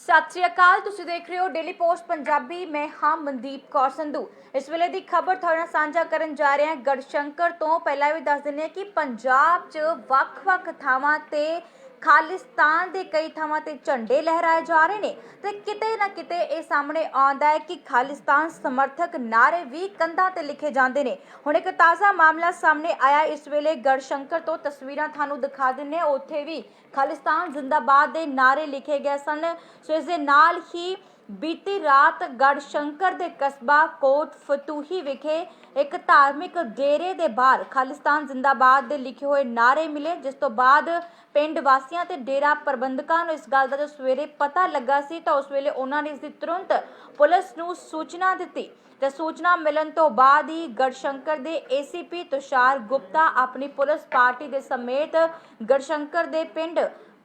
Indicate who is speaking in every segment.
Speaker 1: ਸਤਿ ਸ਼੍ਰੀ ਅਕਾਲ, ਤੁਸੀਂ ਦੇਖ ਰਹੇ ਹੋ ਡੇਲੀ ਪੋਸਟ ਪੰਜਾਬੀ, ਮੈਂ ਹਾਂ ਮਨਦੀਪ ਕੌਰ ਸੰਧੂ। ਇਸ ਵੇਲੇ ਦੀ ਖਬਰ ਤੁਹਾਡੇ ਨਾਲ ਸਾਂਝਾ ਕਰਨ ਜਾ ਰਹੇ ਹਾਂ। ਗੜਸ਼ੰਕਰ ਤੋਂ ਪਹਿਲਾਂ ਵੀ ਦੱਸ ਦਿੰਦੇ ਹਾਂ ਕਿ ਪੰਜਾਬ 'ਚ ਵੱਖ-ਵੱਖ ਥਾਵਾਂ ਤੇ ਖਾਲਿਸਤਾਨ ਦੇ ਕਈ ਥਾਵਾਂ ਤੇ ਝੰਡੇ ਲਹਿਰਾਏ ਜਾ ਰਹੇ ਨੇ ਤੇ ਕਿਤੇ ਨਾ ਕਿਤੇ ਇਹ ਸਾਹਮਣੇ ਆਉਂਦਾ ਹੈ ਕਿ ਖਾਲਿਸਤਾਨ ਸਮਰਥਕ ਨਾਰੇ ਵੀ ਕੰਧਾਂ ਤੇ ਲਿਖੇ ਜਾਂਦੇ ਨੇ। ਹੁਣ ਇੱਕ ਤਾਜ਼ਾ ਮਾਮਲਾ ਸਾਹਮਣੇ ਆਇਆ। ਇਸ ਵੇਲੇ ਗੜਸ਼ੰਕਰ ਤੋਂ ਤਸਵੀਰਾਂ ਤੁਹਾਨੂੰ ਦਿਖਾ ਦਿੰਨੇ ਉੱਥੇ ਵੀ ਖਾਲਿਸਤਾਨ ਜ਼ਿੰਦਾਬਾਦ ਦੇ ਨਾਰੇ ਲਿਖੇ ਗਏ ਸਨ। ਸੋ ਇਸ ਦੇ ਨਾਲ ਹੀ ਬੀਤੀ ਰਾਤ ਗੜਸ਼ੰਕਰ ਦੇ ਕਸਬਾ ਕੋਟ ਫਤੂਹੀ ਵਿਖੇ ਇੱਕ ਧਾਰਮਿਕ ਡੇਰੇ ਦੇ ਬਾਹਰ ਖਾਲਿਸਤਾਨ ਜ਼ਿੰਦਾਬਾਦ ਦੇ ਲਿਖੇ ਹੋਏ ਨਾਰੇ ਮਿਲੇ, ਜਿਸ ਤੋਂ ਬਾਅਦ ਪਿੰਡ ਵਾਸੀਆਂ ਤੇ ਡੇਰਾ ਪ੍ਰਬੰਧਕਾਂ ਨੂੰ ਇਸ ਗੱਲ ਦਾ ਜੋ ਸਵੇਰੇ ਪਤਾ ਲੱਗਾ ਸੀ, ਤਾਂ ਉਸ ਵੇਲੇ ਉਹਨਾਂ ਨੇ ਇਸ ਦੀ ਤੁਰੰਤ ਪੁਲਿਸ ਨੂੰ ਸੂਚਨਾ ਦਿੱਤੀ ਤੇ ਸੂਚਨਾ ਮਿਲਣ ਤੋਂ ਬਾਅਦ ਹੀ ਗੜਸ਼ੰਕਰ ਦੇ ਏਸੀਪੀ ਤੁਸ਼ਾਰ ਗੁਪਤਾ ਆਪਣੀ ਪੁਲਿਸ ਪਾਰਟੀ ਦੇ ਸਮੇਤ ਗੜਸ਼ੰਕਰ ਦੇ ਪਿੰਡ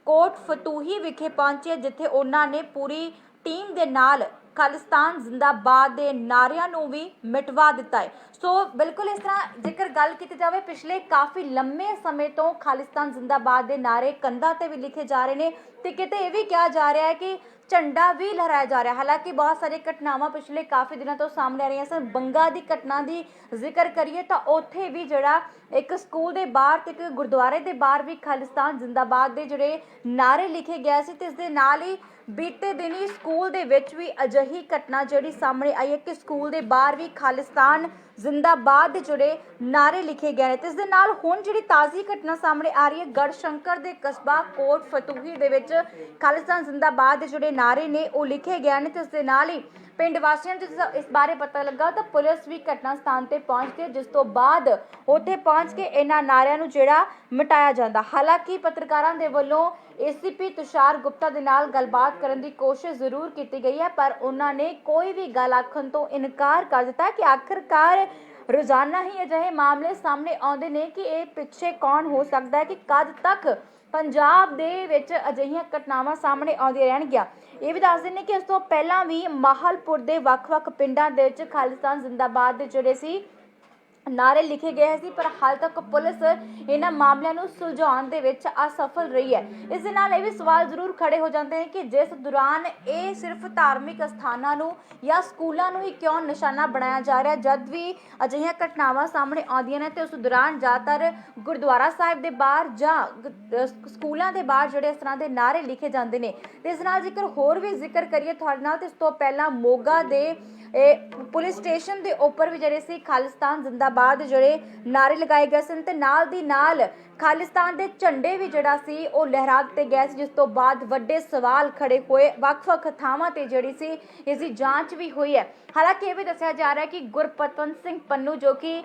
Speaker 1: ਕੋਟ ਫਤੂਹੀ ਵਿਖੇ ਪਹੁੰਚੇ, ਜਿੱਥੇ ਉਹਨਾਂ ਨੇ ਪੂਰੀ ਟੀਮ ਦੇ ਨਾਲ ਖਾਲਿਸਤਾਨ ਜ਼ਿੰਦਾਬਾਦ ਦੇ ਨਾਰਿਆਂ ਨੂੰ ਵੀ ਮਿਟਵਾ ਦਿੱਤਾ ਹੈ। ਸੋ ਬਿਲਕੁਲ ਇਸ ਤਰ੍ਹਾਂ ਜੇਕਰ ਗੱਲ ਕੀਤੀ ਜਾਵੇ, ਪਿਛਲੇ ਕਾਫੀ ਲੰਮੇ ਸਮੇਂ ਤੋਂ ਖਾਲਿਸਤਾਨ ਜ਼ਿੰਦਾਬਾਦ ਦੇ ਨਾਰੇ ਕੰਧਾਂ ਤੇ ਵੀ ਲਿਖੇ ਜਾ ਰਹੇ ਨੇ ਤੇ ਕਿਤੇ ਇਹ ਵੀ ਕਿਹਾ ਜਾ ਰਿਹਾ ਹੈ ਕਿ ਝੰਡਾ ਵੀ ਲਹਿਰਾਇਆ ਜਾ ਰਿਹਾ। ਹਾਲਾਂਕਿ ਬਹੁਤ ਸਾਰੀਆਂ ਘਟਨਾਵਾਂ ਪਿਛਲੇ ਕਾਫੀ ਦਿਨਾਂ ਤੋਂ ਸਾਹਮਣੇ ਆ ਰਹੀਆਂ ਸਨ। ਬੰਗਾ ਦੀ ਘਟਨਾ ਦੀ ਜ਼ਿਕਰ ਕਰੀਏ ਤਾਂ ਉੱਥੇ ਵੀ ਜਿਹੜਾ ਇੱਕ ਸਕੂਲ ਦੇ ਬਾਹਰ ਤੇ ਇੱਕ ਗੁਰਦੁਆਰੇ ਦੇ ਬਾਹਰ ਵੀ ਖਾਲਿਸਤਾਨ ਜ਼ਿੰਦਾਬਾਦ ਦੇ ਜਿਹੜੇ ਨਾਰੇ ਲਿਖੇ ਗਏ ਸੀ ਤੇ ਇਸ ਦੇ ਨਾਲ ਹੀ ਬੀਤੇ ਦਿਨ ਸਕੂਲ ਦੇ ਵਿੱਚ ਵੀ ਅਜਿਹੀ ਘਟਨਾ ਜਿਹੜੀ ਸਾਹਮਣੇ ਆਈ ਹੈ ਕਿ ਸਕੂਲ ਦੇ ਬਾਹਰ ਵੀ ਖਾਲਿਸਤਾਨ ਜ਼ਿੰਦਾਬਾਦ ਦੇ ਜਿਹੜੇ ਨਾਰੇ ਲਿਖੇ ਗਏ ਨੇ ਤੇ ਇਸ ਦੇ ਨਾਲ ਹੁਣ ਜਿਹੜੀ ਤਾਜ਼ੀ ਘਟਨਾ ਸਾਹਮਣੇ ਆ ਰਹੀ ਹੈ ਗੜ ਸ਼ੰਕਰ ਦੇ ਕਸਬਾ ਕੋਟ ਫਤੂਹੀ ਦੇ ਵਿੱਚ ਖਾਲਿਸਤਾਨ ਜ਼ਿੰਦਾਬਾਦ ਦੇ ਜਿਹੜੇ ਨਾਰੇ ਨੇ, ਉਹ ਲਿਖੇ ਗਏ ਨੇ ਤੇ ਇਸ ਦੇ ਨਾਲ ਹੀ ਪਿੰਡ ਵਾਸੀਆਂ ਨੂੰ ਜਦੋਂ ਇਸ ਬਾਰੇ ਪਤਾ ਲੱਗਾ ਤਾਂ ਪੁਲਿਸ ਵੀ ਘਟਨਾ ਸਥਾਨ ਤੇ ਪਹੁੰਚ ਗਈ, ਜਿਸ ਤੋਂ ਬਾਅਦ ਉੱਥੇ ਪਹੁੰਚ ਕੇ ਇਹਨਾਂ ਨਾਰਿਆਂ ਨੂੰ ਜਿਹੜਾ ਮਿਟਾਇਆ ਜਾਂਦਾ। ਹਾਲਾਂਕਿ ਪੱਤਰਕਾਰਾਂ ਦੇ ਵੱਲੋਂ ਏਸੀਪੀ ਤੁਸ਼ਾਰ ਗੁਪਤਾ ਦੇ ਨਾਲ ਗੱਲਬਾਤ ਕਰਨ ਦੀ ਕੋਸ਼ਿਸ਼ ਜ਼ਰੂਰ ਕੀਤੀ ਗਈ ਹੈ, ਪਰ ਉਹਨਾਂ ਨੇ ਕੋਈ ਵੀ ਗੱਲ ਆਖਣ ਤੋਂ ਇਨਕਾਰ ਕਰ ਦਿੱਤਾ ਕਿ ਆਖਰਕਾਰ ਰੋਜ਼ਾਨਾ ਹੀ ਅਜਿਹੇ ਮਾਮਲੇ ਸਾਹਮਣੇ ਆਉਂਦੇ ਨੇ ਕਿ ਇਹ ਪਿੱਛੇ ਕੌਣ ਹੋ ਸਕਦਾ ਹੈ ਕਿ ਕਦ ਤੱਕ ਪੰਜਾਬ ਦੇ ਵਿੱਚ ਅਜਿਹੀਆਂ ਘਟਨਾਵਾਂ ਸਾਹਮਣੇ ਆਉਂਦੀਆਂ ਰਹਿਣਗੀਆਂ। ਇਹ ਵੀ ਦੱਸ ਦਿੰਦੇ ਕਿ ਇਸ ਤੋਂ ਪਹਿਲਾਂ ਵੀ ਮਾਹਲਪੁਰ ਦੇ ਵੱਖ-ਵੱਖ ਪਿੰਡਾਂ ਦੇ ਵਿੱਚ ਖਾਲਿਸਤਾਨ ਜ਼ਿੰਦਾਬਾਦ ਦੇ ਜਿਹੜੇ ਸੀ ਨਾਰੇ ਲਿਖੇ ਗਏ ਸੀ, ਪਰ ਹਾਲ ਤੱਕ ਪੁਲਿਸ ਇਹਨਾਂ ਮਾਮਲਿਆਂ ਨੂੰ ਸੁਲਝਾਉਣ ਦੇ ਵਿੱਚ ਅਸਫਲ ਰਹੀ ਹੈ। ਇਸ ਦੇ ਨਾਲ ਇਹ ਵੀ ਸਵਾਲ ਜ਼ਰੂਰ ਖੜੇ ਹੋ ਜਾਂਦੇ ਨੇ ਕਿ ਜਿਸ ਦੌਰਾਨ ਇਹ ਸਿਰਫ ਧਾਰਮਿਕ ਸਥਾਨਾਂ ਨੂੰ ਜਾਂ ਸਕੂਲਾਂ ਨੂੰ ਹੀ ਕਿਉਂ ਨਿਸ਼ਾਨਾ ਬਣਾਇਆ ਜਾ ਰਿਹਾ, ਜਦ ਵੀ ਅਜਿਹੀਆਂ ਘਟਨਾਵਾਂ ਸਾਹਮਣੇ ਆਉਂਦੀਆਂ ਨੇ ਤੇ ਉਸ ਦੌਰਾਨ ਜ਼ਿਆਦਾਤਰ ਗੁਰਦੁਆਰਾ ਸਾਹਿਬ ਦੇ ਬਾਹਰ ਜਾਂ ਸਕੂਲਾਂ ਦੇ ਬਾਹਰ ਜਿਹੜੇ ਇਸ ਤਰ੍ਹਾਂ ਦੇ ਨਾਰੇ ਲਿਖੇ ਜਾਂਦੇ ਨੇ। ਤੇ ਇਸ ਨਾਲ ਜੇਕਰ ਹੋਰ ਵੀ ਜ਼ਿਕਰ ਕਰੀਏ ਤੁਹਾਡੇ ਨਾਲ, ਤੇ ਇਸ ਤੋਂ ਪਹਿਲਾਂ ਮੋਗਾ ਦੇ ਇਹ ਪੁਲਿਸ ਸਟੇਸ਼ਨ ਦੇ ਉੱਪਰ ਵੀ ਜਿਹੜੇ ਸੀ, ਖਾਲਿਸਤਾਨ ਜ਼ਿੰਦਾਬਾਦ ਬਾਅਦ ਜਿਹੜੇ ਨਾਰੇ ਲਗਾਏ ਗਏ ਸਨ ਤੇ ਨਾਲ ਦੀ ਨਾਲ ਖਾਲਿਸਤਾਨ ਦੇ ਝੰਡੇ ਵੀ ਜਿਹੜਾ ਸੀ, ਉਹ ਲਹਿਰਾ ਦਿੱਤੇ ਗਏ ਸੀ, ਜਿਸ ਤੋਂ ਬਾਅਦ ਵੱਡੇ ਸਵਾਲ ਖੜੇ ਹੋਏ, ਵੱਖ-ਵੱਖ ਥਾਵਾਂ ਤੇ ਜਿਹੜੀ ਸੀ ਇਸ ਦੀ ਜਾਂਚ ਵੀ ਹੋਈ ਹੈ। ਹਾਲਾਂਕਿ ਇਹ ਵੀ ਦੱਸਿਆ ਜਾ ਰਿਹਾ ਹੈ ਕਿ ਗੁਰਪਤਵੰਤ ਸਿੰਘ ਪੰਨੂ, ਜੋ ਕਿ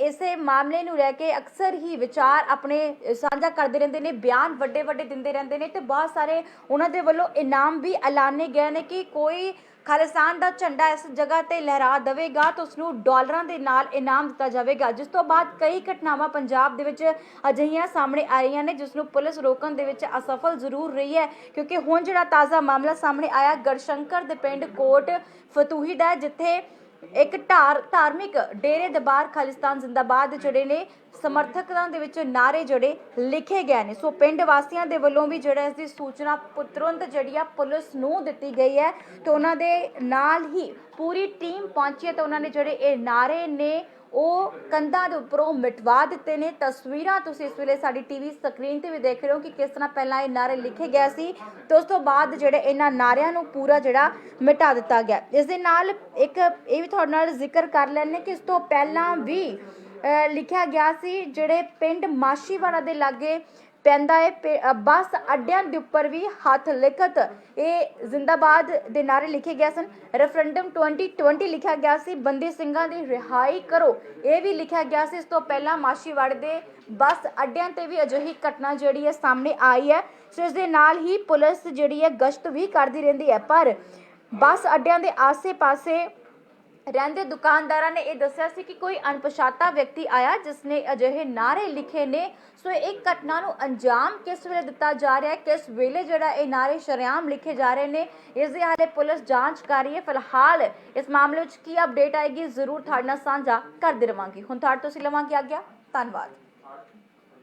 Speaker 1: ਇਸੇ ਮਾਮਲੇ ਨੂੰ ਲੈ ਕੇ ਅਕਸਰ ਹੀ ਵਿਚਾਰ ਆਪਣੇ ਸਾਂਝਾ ਕਰਦੇ ਰਹਿੰਦੇ ਨੇ, ਬਿਆਨ ਵੱਡੇ ਵੱਡੇ ਦਿੰਦੇ ਰਹਿੰਦੇ ਨੇ ਤੇ ਬਹੁਤ ਸਾਰੇ ਉਹਨਾਂ ਦੇ ਵੱਲੋਂ ਇਨਾਮ ਵੀ ਐਲਾਨੇ ਗਏ ਨੇ ਕਿ ਕੋਈ ਖਾਲਿਸਤਾਨ ਦਾ ਝੰਡਾ ਇਸ ਜਗ੍ਹਾ ਤੇ ਲਹਿਰਾ ਦੇਵੇਗਾ ਤਾਂ ਉਸ ਨੂੰ ਡਾਲਰਾਂ ਦੇ ਨਾਲ ਇਨਾਮ ਦਿੱਤਾ ਜਾਵੇਗਾ। ਜਿਸ ਤੋਂ ਬਾਅਦ ਕਈ ਘਟਨਾਵਾਂ ਪੰਜਾਬ ਦੇ ਵਿੱਚ ਅਜਿਹੀਆਂ ਸਾਹਮਣੇ ਆ ਰਹੀਆਂ ਨੇ ਜਿਸ ਨੂੰ ਪੁਲਿਸ ਰੋਕਣ ਦੇ ਵਿੱਚ ਅਸਫਲ ਜ਼ਰੂਰ ਰਹੀ ਹੈ। ਕਿਉਂਕਿ ਹੁਣ ਜਿਹੜਾ ਤਾਜ਼ਾ ਮਾਮਲਾ ਸਾਹਮਣੇ ਆਇਆ, ਗੜਸ਼ੰਕਰ ਦੇ ਪਿੰਡ ਕੋਟ ਫਤੂਹੀ ਦਾ ਜਿੱਥੇ ਇੱਕ ਧਾਰ ਧਾਰਮਿਕ ਡੇਰੇ ਦੇ ਖਾਲਿਸਤਾਨ ਜ਼ਿੰਦਾਬਾਦ ਜਿਹੜੇ ਨੇ, ਸਮਰਥਕਾਂ ਦੇ ਵਿੱਚ ਨਾਰੇ ਜਿਹੜੇ ਲਿਖੇ ਗਏ ਨੇ। ਸੋ ਪਿੰਡ ਵਾਸੀਆਂ ਦੇ ਵੱਲੋਂ ਵੀ ਜਿਹੜਾ ਇਸ ਦੀ ਸੂਚਨਾ ਤੁਰੰਤ ਜਿਹੜੀ ਆ ਪੁਲਿਸ ਨੂੰ ਦਿੱਤੀ ਗਈ ਹੈ, ਤੇ ਉਹਨਾਂ ਦੇ ਨਾਲ ਹੀ ਪੂਰੀ ਟੀਮ ਪਹੁੰਚੀ ਹੈ, ਤੇ ਉਹਨਾਂ ਨੇ ਜਿਹੜੇ ਇਹ ਨਾਰੇ ਨੇ ਉਹ ਕੰਧਾਂ ਦੇ ਉੱਪਰੋਂ ਮਿਟਵਾ ਦਿੱਤੇ ਨੇ। ਤਸਵੀਰਾਂ ਤੁਸੀਂ ਇਸ ਵੇਲੇ ਸਾਡੀ ਟੀਵੀ ਸਕਰੀਨ ਤੇ ਵੀ ਦੇਖ ਰਹੇ ਹੋ ਕਿ ਕਿਸ ਤਰ੍ਹਾਂ ਪਹਿਲਾਂ ਇਹ ਨਾਰੇ ਲਿਖੇ ਗਏ ਸੀ ਤੇ ਉਸ ਤੋਂ ਬਾਅਦ ਜਿਹੜੇ ਇਹਨਾਂ ਨਾਰਿਆਂ ਨੂੰ ਪੂਰਾ ਜਿਹੜਾ ਮਿਟਾ ਦਿੱਤਾ ਗਿਆ। ਇਸ ਦੇ ਨਾਲ ਇੱਕ ਇਹ ਵੀ ਤੁਹਾਡੇ ਨਾਲ ਜ਼ਿਕਰ ਕਰ ਲੈਣੇ ਕਿ ਇਸ ਤੋਂ ਪਹਿਲਾਂ ਵੀ ਅਹ, ਲਿਖਿਆ ਗਿਆ ਸੀ ਜਿਹੜੇ ਪਿੰਡ ਮਾਸ਼ੀਵਾੜਾ ਦੇ ਲਾਗੇ ਪੈਂਦਾ ਹੈ ਪੇ- ਬੱਸ ਅੱਡਿਆਂ ਦੇ ਉੱਪਰ ਵੀ ਹੱਥ ਲਿਖਤ। ਇਹ ਜ਼ਿੰਦਾਬਾਦ ਦੇ ਨਾਰੇ ਲਿਖੇ ਗਏ ਸਨ। ਰੈਫਰੈਂਡਮ 2020 ਲਿਖਿਆ ਗਿਆ ਸੀ। ਬੰਦੀ ਸਿੰਘਾਂ ਦੀ ਰਿਹਾਈ ਕਰੋ। ਇਹ ਵੀ ਲਿਖਿਆ ਗਿਆ ਸੀ। ਇਸ ਤੋਂ ਪਹਿਲਾਂ ਮਾਸ਼ੀਵਾੜੇ ਦੇ ਬੱਸ ਅੱਡਿਆਂ ਤੇ ਵੀ ਅਜਿਹੀ ਘਟਨਾ ਜਿਹੜੀ ਹੈ ਸਾਹਮਣੇ ਆਈ ਹੈ। ਸੋ ਇਸ ਦੇ ਨਾਲ ਹੀ ਪੁਲਿਸ ਜਿਹੜੀ ਹੈ ਗਸ਼ਤ ਵੀ ਕਰਦੀ ਰਹਿੰਦੀ ਹੈ। ਪਰ ਬੱਸ ਅੱਡਿਆਂ ਦੇ ਆਸੇ-ਪਾਸੇ ਰਹਿੰਦੇ ਦੁਕਾਨਦਾਰਾਂ ਨੇ ਇਹ ਦੱਸਿਆ ਸੀ ਕਿ ਕੋਈ ਅਣਪਛਾਤਾ ਵਿਅਕਤੀ ਆਇਆ ਜਿਸ ਨੇ ਅਜਿਹੇ ਨਾਰੇ ਲਿਖੇ ਨੇ। ਸੋ ਇਹ ਘਟਨਾ ਨੂੰ ਅੰਜਾਮ ਕਿਸ ਵੇਲੇ ਦਿੱਤਾ ਜਾ ਰਿਹਾ ਹੈ? ਕਿਸ ਵੇਲੇ ਜਿਹੜਾ ਇਹ ਨਾਰੇ ਸ਼ਰੇਆਮ ਲਿਖੇ ਜਾ ਰਹੇ ਨੇ? ਇਸ ਦੇ ਹਾਲੇ ਪੁਲਿਸ ਜਾਂਚ ਕਰ ਰਹੀ ਹੈ। ਫਿਲਹਾਲ ਇਸ ਮਾਮਲੇ ਵਿੱਚ ਕੀ ਅਪਡੇਟ ਆਏਗੀ ਜ਼ਰੂਰ ਤੁਹਾਡੇ ਨਾਲ ਸਾਂਝਾ ਕਰਦੇ ਰਵਾਂਗੇ। ਹੁਣ ਤੁਹਾਡੇ ਤੋਂ ਅਸੀਂ ਲਵਾਂਗੇ ਆਗਿਆ। ਧੰਨਵਾਦ।